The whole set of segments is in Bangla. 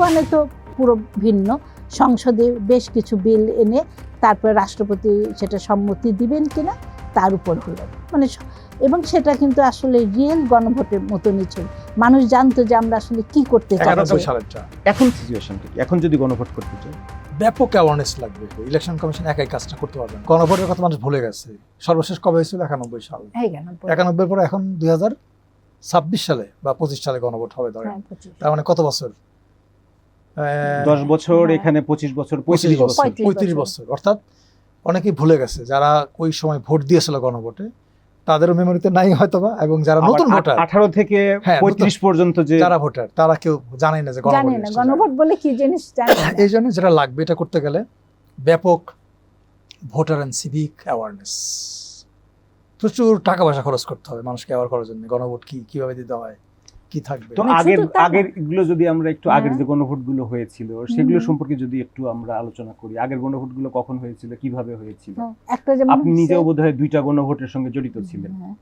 ওয়ানে তো পুরো ভিন্ন। সংসদে বেশ কিছু বিল এনে তারপরে রাষ্ট্রপতি সেটা সম্মতি দিবেন কিনা তার উপর হলো। মানে এবং সেটা কিন্তু আসলে রিয়েল গণভোটের মতনই ছিল মানুষ জানতো যে আমরা আসলে কি করতে একানব্বই এখন সিচুয়েশন কি? এখন যদি গণভোট করতে চাই? ব্যাপক অ্যাওয়ারনেস লাগবে। ইলেকশন কমিশন একাই কাজটা করতে পারবে না। গণভোটের কথা মানুষ ভুলে গেছে। সর্বশেষ কবে হয়েছিল? একানব্বই সাল। একানব্বই। পরে এখন দুই হাজার ছাব্বিশ সালে বা পঁচিশ সালে গণভোট হবে ধরেন। হ্যাঁ, তার মানে কত বছর? দশ বছর হ্যাঁ। এখানে পঁচিশ বছর পঁচিশ পঁয়ত্রিশ বছর পঁয়ত্রিশ বছর। অর্থাৎ অনেকেই ভুলে গেছে যারা ওই সময় ভোট দিয়েছিল গণভোটে তাদেরও মেমোরিতে নাই হয়তোবা এবং যারা নতুন ভোটার আঠারো থেকে হ্যাঁ, পঁয়ত্রিশ পর্যন্ত যে যারা ভোটার তারা কেউ জানেই না যে। গণভোট বলে কি জিনিস এই জন্য যেটা লাগবে এটা করতে গেলে ব্যাপক ভোটার অ্যান্ড সিভিক অ্যাওয়ারনেস প্রচুর টাকা পয়সা খরচ করতে হবে মানুষকে অ্যাওয়ার করার জন্য গণভোট কি কীভাবে দিতে হয় কি থাকবে? তো মানে আগের আগেরগুলো যদি আমরা একটু আগের হ্যাঁ। যে গণভোটগুলো হয়েছিল সেগুলো সম্পর্কে যদি একটু আমরা আলোচনা করি আগের গণভোটগুলো কখন হয়েছিল কীভাবে হয়েছিল? হ্যাঁ, একটা যেমন আপনি হচ্ছে- নিজেও বোধহয় দুইটা গণভোটের সঙ্গে জড়িত ছিলেন। হ্যাঁ।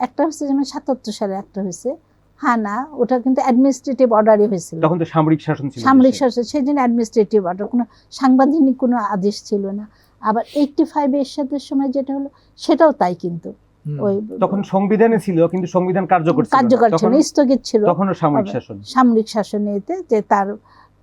একটা হচ্ছে যেমন সাতাত্তর সালে একটা হয়েছে। হ্যাঁ না ওটা কিন্তু অ্যাডমিনিস্ট্রেটিভ অর্ডারই হয়েছিল। তখন তো সামরিক শাসন ছিল সামরিক শাসন সেই জন্য অ্যাডমিনিস্ট্রেটিভ অর্ডার কোনো সাংবিধানিক কোনো আদেশ ছিল না। আবার এইটটি ফাইভ এর সাথে সময় যেটা হলো সেটাও তাই কিন্তু। ওই তখন সংবিধানে ছিল কিন্তু সংবিধান কার্যকর কার্যকর ছিল স্থগিত ছিল। তখনও সামরিক শাসন। সামরিক শাসনেতে যে তার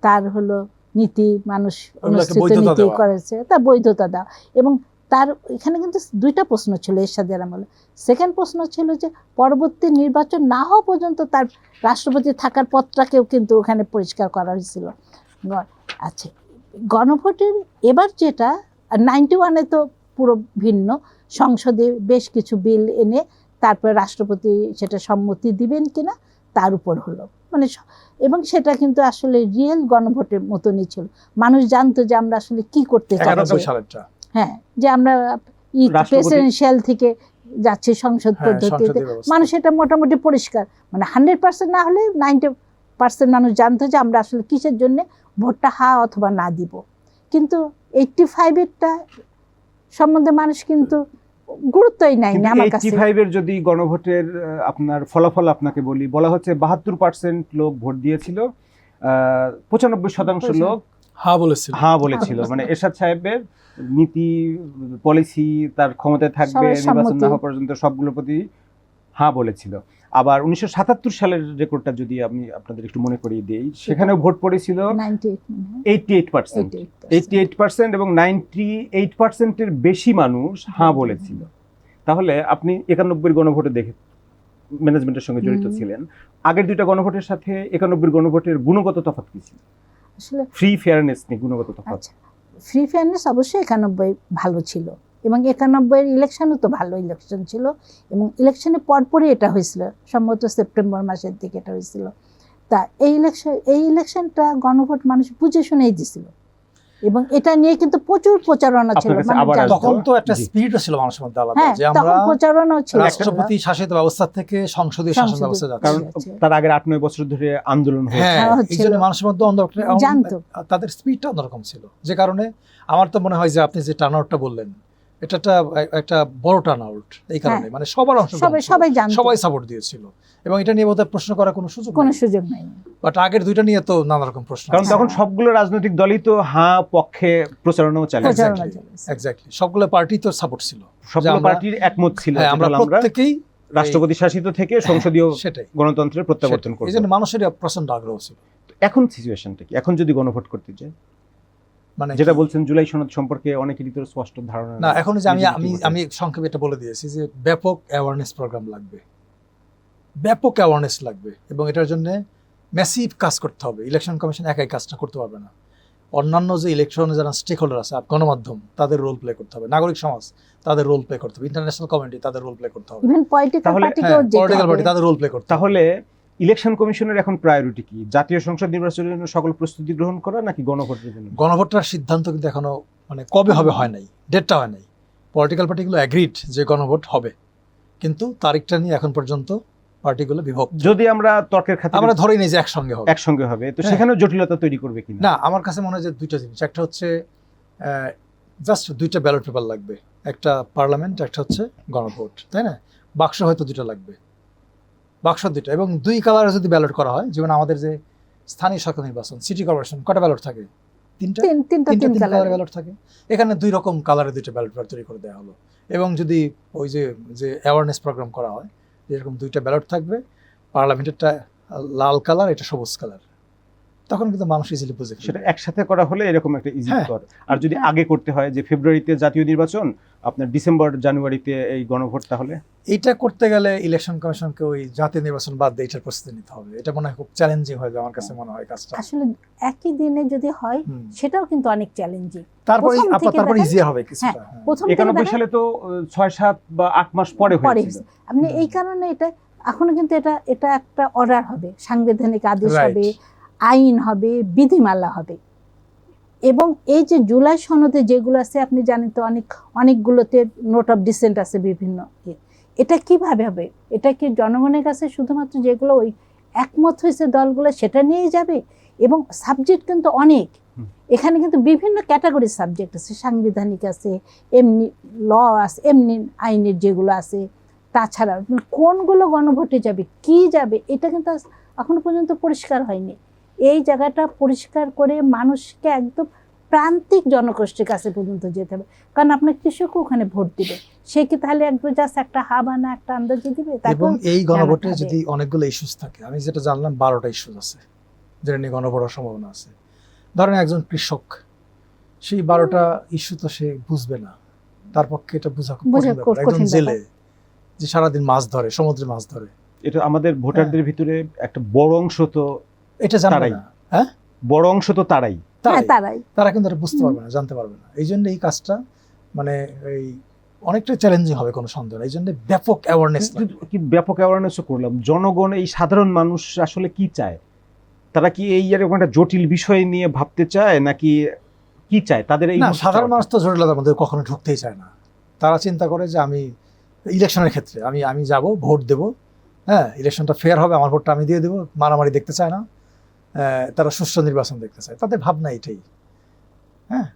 তার হলো নীতি মানুষ অনুষ্ঠিত নীতি করেছে তার বৈধতা দেওয়া। এবং তার এখানে কিন্তু দুইটা প্রশ্ন ছিল এরশাদের আমলে। সেকেন্ড প্রশ্ন ছিল যে পরবর্তী নির্বাচন না হওয়া পর্যন্ত তার রাষ্ট্রপতি থাকার পথটাকেও কিন্তু ওখানে পরিষ্কার করা হয়েছিল। আচ্ছা গণভোটের এবার যেটা নাইনটি ওয়ানে তো পুরো ভিন্ন। সংসদে বেশ কিছু বিল এনে তারপরে রাষ্ট্রপতি সেটা সম্মতি দিবেন কিনা তার উপর হলো। মানে এবং সেটা কিন্তু আসলে রিয়েল গণভোটের মতনই ছিল। মানুষ জানতো যে আমরা আসলে কি করতে চাচ্ছি হ্যাঁ যে আমরা প্রেসিডেন্সিয়াল থেকে যাচ্ছি সংসদ হ্যাঁ, পদ্ধতিতে। মানুষ এটা মোটামুটি পরিষ্কার। মানে হান্ড্রেড পার্সেন্ট না হলে নাইনটি পার্সেন্ট মানুষ জানতো যে আমরা আসলে কিসের জন্য ভোটটা হা অথবা না দিব। কিন্তু এইটটি ফাইভেরটা সম্বন্ধে মানুষ কিন্তু গুরুত্বই নাই না আমার কাছে। ফাইভের যদি গণভোটের আপনার ফলাফল আপনাকে বলি বলা হচ্ছে বাহাত্তর পার্সেন্ট লোক ভোট দিয়েছিল পঁচানব্বই শতাংশ লোক হ্যাঁ বলেছিল। হ্যাঁ বলেছিল। মানে এরশাদ সাহেবের নীতি পলিসি তার ক্ষমতায় থাকবে নির্বাচন না হওয়ার পর্যন্ত সবগুলোর প্রতি হ্যাঁ বলেছিল। আবার উনিশশো সাতাত্তর সালের রেকর্ডটা যদি আমি আপনাদের একটু মনে করিয়ে দিই সেখানেও ভোট পড়েছিল ninety eighty percent eighty eight percent এবং নাইনটি এইট পার্সেন্টের বেশি মানুষ হ্যাঁ বলেছিল। তাহলে আপনি একানব্বই গণভোটে দেখে ম্যানেজমেন্টের সঙ্গে জড়িত ছিলেন। আগের দুইটা গণভোটের সাথে একানব্বই গণভোটের গুণগত তফাৎ কি ছিল? আসলে ফ্রি ফেয়ারনেস নিয়ে গুণগত তফাৎ। আচ্ছা ফ্রি ফেয়ারনেস অবশ্যই একানব্বই ভালো ছিল। এবং একানব্বইয়ের ইলেকশনও তো ভালো ইলেকশন ছিল এবং ইলেকশনের পরপরই এটা হয়েছিল সম্ভবত সেপ্টেম্বর মাসের দিকে এটা হয়েছিল। তা এই ইলেকশন এই ইলেকশনটা গণভোট মানুষ বুঝে শুনেই দিছিল। এবং এটা নিয়ে কিন্তু প্রচুর প্রচারণা ছিল। জানতো। তখন তো একটা স্পিরিটও ছিল মানুষের মধ্যে আলাদা হ্যাঁ যে আমরা প্রচারণাও ছিল। রাষ্ট্রপতি শাসিত ব্যবস্থা থেকে সংসদীয় শাসন ব্যবস্থা যাচ্ছে। কারণ। তার আগের আট নয় বছর ধরে আন্দোলন হয়েছে। হ্যাঁ হ্যাঁ, এই। জন্য মানুষের মধ্যে তাদের স্পিডটা অন্যরকম ছিল। যে কারণে আমার তো মনে হয় যে আপনি যে টার্ন আউটটা বললেন এটা একটা একটা বড় টার্ন আউট এই কারণে। মানে সবার অংশ সবাই সবাই জানতো। সবাই সাপোর্ট দিয়েছিল। এবং এটা নিয়ে বোধহয় প্রশ্ন করার কোনো সুযোগ কোনো সুযোগ নাই। বাট আগের দুইটা নিয়ে তো নানা রকম প্রশ্ন কারণ হ্যাঁ। তখন সবগুলো রাজনৈতিক দলই তো হাঁ পক্ষে প্রচারণাও। এক্স্যাক্টলি সবগুলো পার্টি তো সাপোর্ট ছিল। সবগুলো পার্টির একমত ছিল হ্যাঁ আমরা প্রত্যেকেই রাষ্ট্রপতি শাসিত থেকে সংসদীয় সেটাই। গণতন্ত্রের প্রত্যাবর্তন। করব। এই জন্য মানুষের প্রচণ্ড আগ্রহ ছিল। এখন সিচুয়েশনটা কি? এখন যদি গণভোট করতে চাই মানে যেটা বলছেন জুলাই সনদ সম্পর্কে অনেকেরই তো স্পষ্ট ধারণা না এখন যে আমি আমি আমি সংক্ষেপে এটা বলে দিয়েছি যে ব্যাপক অ্যাওয়ারনেস প্রোগ্রাম লাগবে। ব্যাপক অ্যাওয়ারনেস লাগবে এবং এটার জন্য ম্যাসিভ কাজ করতে হবে। ইলেকশন কমিশন একাই কাজটা করতে পারবে না। অন্যান্য যে ইলেকশনে যারা স্টেক হোল্ডার আছে গণমাধ্যম তাদের রোল প্লে করতে হবে। নাগরিক সমাজ তাদের রোল প্লে করতে হবে। ইন্টারন্যাশনাল কমিউনিটি তাদের রোল প্লে করতে হবে। পলিটিক্যাল তাহলে- পলিটিক্যাল পার্টি তাদের রোল প্লে করতে হবে। তাহলে ইলেকশন কমিশনের এখন প্রায়োরিটি কি? জাতীয় সংসদ নির্বাচনের জন্য সকল প্রস্তুতি গ্রহণ করা নাকি গণভোটের জন্য? গণভোটটার সিদ্ধান্ত কিন্তু এখনও মানে কবে হবে হয় নাই ডেটটা হয় নাই। পলিটিক্যাল পার্টিগুলো অ্যাগ্রিড যে গণভোট হবে কিন্তু তারিখটা নিয়ে এখন পর্যন্ত পার্টিগুলো বিভক্ত। যদি আমরা তর্কের খাতিরে আমরা ধরেই নিই যে একসঙ্গে হবে। একসঙ্গে হবে তো হ্যাঁ। সেখানেও জটিলতা তৈরি করবে কিনা? না আমার কাছে মনে হয় যে দুইটা জিনিস। একটা হচ্ছে জাস্ট দুইটা ব্যালট পেপার লাগবে। একটা পার্লামেন্ট একটা হচ্ছে গণভোট তাই না? বাক্স হয়তো দুটো লাগবে। বাক্স দুইটা এবং দুই কালারে যদি ব্যালট করা হয় যেমন আমাদের যে স্থানীয় সরকার নির্বাচন সিটি কর্পোরেশন কটা ব্যালট থাকে? তিনটা? তিন তিনটা তিনটা তিন তিন কালার কালার ব্যালট থাকে। এখানে দুই রকম কালারে দুইটা ব্যালট পেপার তৈরি করে দেওয়া হলো। এবং যদি ওই যে যে অ্যাওয়ারনেস প্রোগ্রাম করা হয় এরকম দুইটা ব্যালট থাকবে পার্লামেন্টেরটা লাল কালার এটা সবুজ কালার তখন কিন্তু মানুষ ইজিলি বুঝে সেটা একসাথে করা হলে এরকম একটা ইজি হ্যাঁ। কর। আর যদি হ্যাঁ। আগে করতে হয় যে ফেব্রুয়ারিতে জাতীয় নির্বাচন আপনার ডিসেম্বর জানুয়ারিতে এই গণভোট তাহলে? এইটা করতে গেলে ইলেকশন কমিশনকে ওই জাতীয় নির্বাচন বাদ দিয়ে এটার প্রস্তুতি নিতে হবে। এটা মনে হয় খুব চ্যালেঞ্জিং হবে আমার কাছে মনে হয় কাজটা। আসলে একই দিনে যদি হয় সেটাও কিন্তু অনেক চ্যালেঞ্জিং তারপরে আপনার তারপরে ইজি হবে কিছুটা হ্যাঁ। প্রথম সালে তো আহ, ছয় সাত বা আট মাস পরে পরে হয়েছিল। আপনি এই কারণে এটা এখনও কিন্তু এটা এটা একটা অর্ডার হবে। সাংবিধানিক আদেশ হবে। আইন হবে বিধিমালা হবে। এবং এই যে জুলাই সনদে যেগুলো আছে আপনি জানেন তো অনেক অনেকগুলোতে নোট অফ ডিসেন্ট আছে বিভিন্ন ইয়ে। এটা কীভাবে হবে? এটা কি জনগণের কাছে শুধুমাত্র যেগুলো ওই একমত হয়েছে দলগুলো সেটা নিয়েই যাবে? এবং সাবজেক্ট কিন্তু অনেক। এখানে কিন্তু বিভিন্ন ক্যাটাগরির সাবজেক্ট আছে। সাংবিধানিক আছে এমনি ল আছে এমনি আইনের যেগুলো আছে। তাছাড়া কোনগুলো গণভোটে যাবে কি যাবে এটা কিন্তু এখনও পর্যন্ত পরিষ্কার হয়নি। এই জায়গাটা পরিষ্কার করে মানুষকে একদম প্রান্তিক জনগোষ্ঠীর কাছে পর্যন্ত যেতে হবে। কারণ আপনার কৃষকও ওখানে ভোট দিবে। সে কি তাহলে একবার জাস্ট একটা হাবানা একটা আন্দাজে দিবে? এবং এই গণভোটে যদি অনেকগুলো ইস্যুস থাকে আমি যেটা জানলাম বারোটা ইস্যুস আছে যেটা নিয়ে গণভোট সম্ভাবনা আছে। ধরেন একজন কৃষক সেই বারোটা ইস্যু তো সে বুঝবে না। তার পক্ষে এটা বোঝা খুব কঠিন ব্যাপার। একজন জেলে যে সারাদিন মাছ ধরে সমুদ্রে মাছ ধরে। এটা আমাদের ভোটারদের ভিতরে একটা বড় অংশ তো এটা জানবে না। হ্যাঁ? বড় অংশ তো তারাই। হ্যাঁ তারাই। তারা কিন্তু বুঝতে পারবে না জানতে পারবে না। এই জন্য এই কাজটা মানে এই অনেকটা চ্যালেঞ্জিং হবে কোনো সন্দেহ নেই। এই জন্য ব্যাপক অ্যাওয়ারনেস কি ব্যাপক অ্যাওয়ারনেসও করলাম। জনগণ এই সাধারণ মানুষ আসলে কি চায়? তারা কি এই এরকম একটা জটিল বিষয় নিয়ে ভাবতে চায় নাকি কি চায়? তাদের এই সাধারণ মানুষ তো জটিলতার মধ্যে কখনো ঢুকতেই চায় না। তারা চিন্তা করে যে আমি ইলেকশনের ক্ষেত্রে আমি আমি যাব ভোট দেব। হ্যাঁ ইলেকশনটা ফেয়ার হবে আমার ভোটটা আমি দিয়ে দেবো মারামারি দেখতে চায় না। তারা সুষ্ঠু নির্বাচন দেখতে চায়। তাদের ভাবনা এটাই। হ্যাঁ?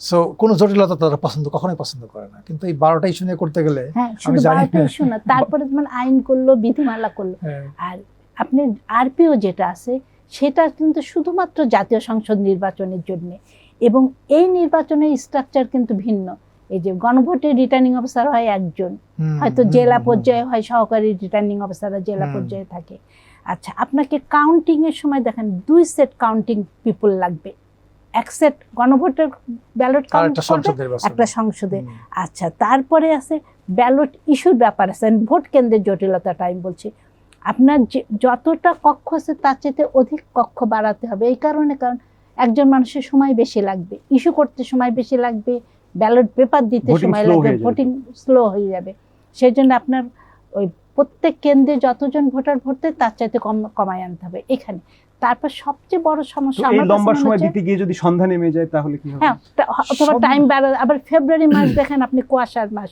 সো কোনো জটিলতা তারা পছন্দ কখনোই পছন্দ করে না। কিন্তু এই বারোটা ইস্যু নিয়ে করতে গেলে হ্যাঁ জানি না। তারপরে আইন করল বিধিমালা করল আর আপনি আরপিও যেটা আছে সেটা কিন্তু শুধুমাত্র জাতীয় সংসদ নির্বাচনের জন্য। এবং এই নির্বাচনের স্ট্রাকচার কিন্তু ভিন্ন। এই যে গণভোটের রিটার্নিং অফিসার হয় একজন। হয়তো জেলা। পর্যায়ে হয় সহকারী রিটার্নিং অফিসাররা জেলা পর্যায়ে থাকে। আচ্ছা আপনাকে কাউন্টিং এর সময় দেখেন দুই সেট কাউন্টিং পিপল লাগবে। এক সেট গণভোটের ব্যালট কাউন্ট একটা সংসদ। আচ্ছা তারপরে আছে ব্যালট ইস্যুর ব্যাপার আছে। ভোট কেন্দ্রের জটিলতাটা আমি বলছি। আপনার যে যতটা কক্ষ আছে তার চাইতে অধিক কক্ষ বাড়াতে হবে। এই কারণে কারণ একজন মানুষের সময় বেশি লাগবে। ইস্যু করতে সময় বেশি লাগবে। ব্যালট পেপার দিতে সময় লাগবে। ভোটিং স্লো হয়ে যাবে। সেই জন্য আপনার ওই প্রত্যেক কেন্দ্রে যতজন ভোটার ভরতে তার চাইতে কম কমায় আনতে হবে এখানে। তারপর সবচেয়ে বড় সমস্যা এই আমার লম্বা সময় দিতে গিয়ে যদি সন্ধ্যা নেমে যায় তাহলে কি হবে? হ্যাঁ অথবা টাইম বাড়া আবার ফেব্রুয়ারি মাস দেখেন আপনি কুয়াশার মাস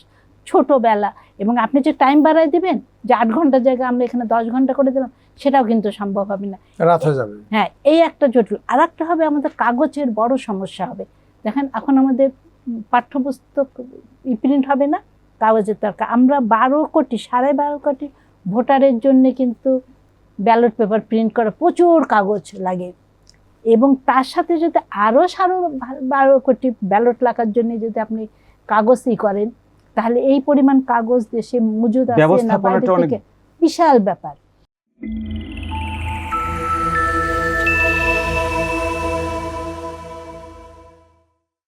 ছোটবেলা এবং আপনি যে টাইম বাড়ায় দিবেন যে আট ঘণ্টার জায়গায় আমরা এখানে দশ ঘণ্টা করে দিলাম সেটাও কিন্তু সম্ভব হবে না। রাত হয়ে যাবে। হ্যাঁ এই একটা জটিল। আর একটা হবে আমাদের কাগজের বড় সমস্যা হবে। দেখেন এখন আমাদের পাঠ্যপুস্তক প্রিন্ট হবে না কাগজের দরকার। আমরা বারো কোটি সাড়ে বারো কোটি ভোটারের জন্য কিন্তু ব্যালট পেপার প্রিন্ট করা প্রচুর কাগজ লাগে। এবং তার সাথে যদি আরও সারো বারো কোটি ব্যালট লাগার জন্য যদি আপনি কাগজই করেন তাহলে এই পরিমাণ কাগজ দেশে মজুদ আছে না বাইরে থেকে? বিশাল ব্যাপার।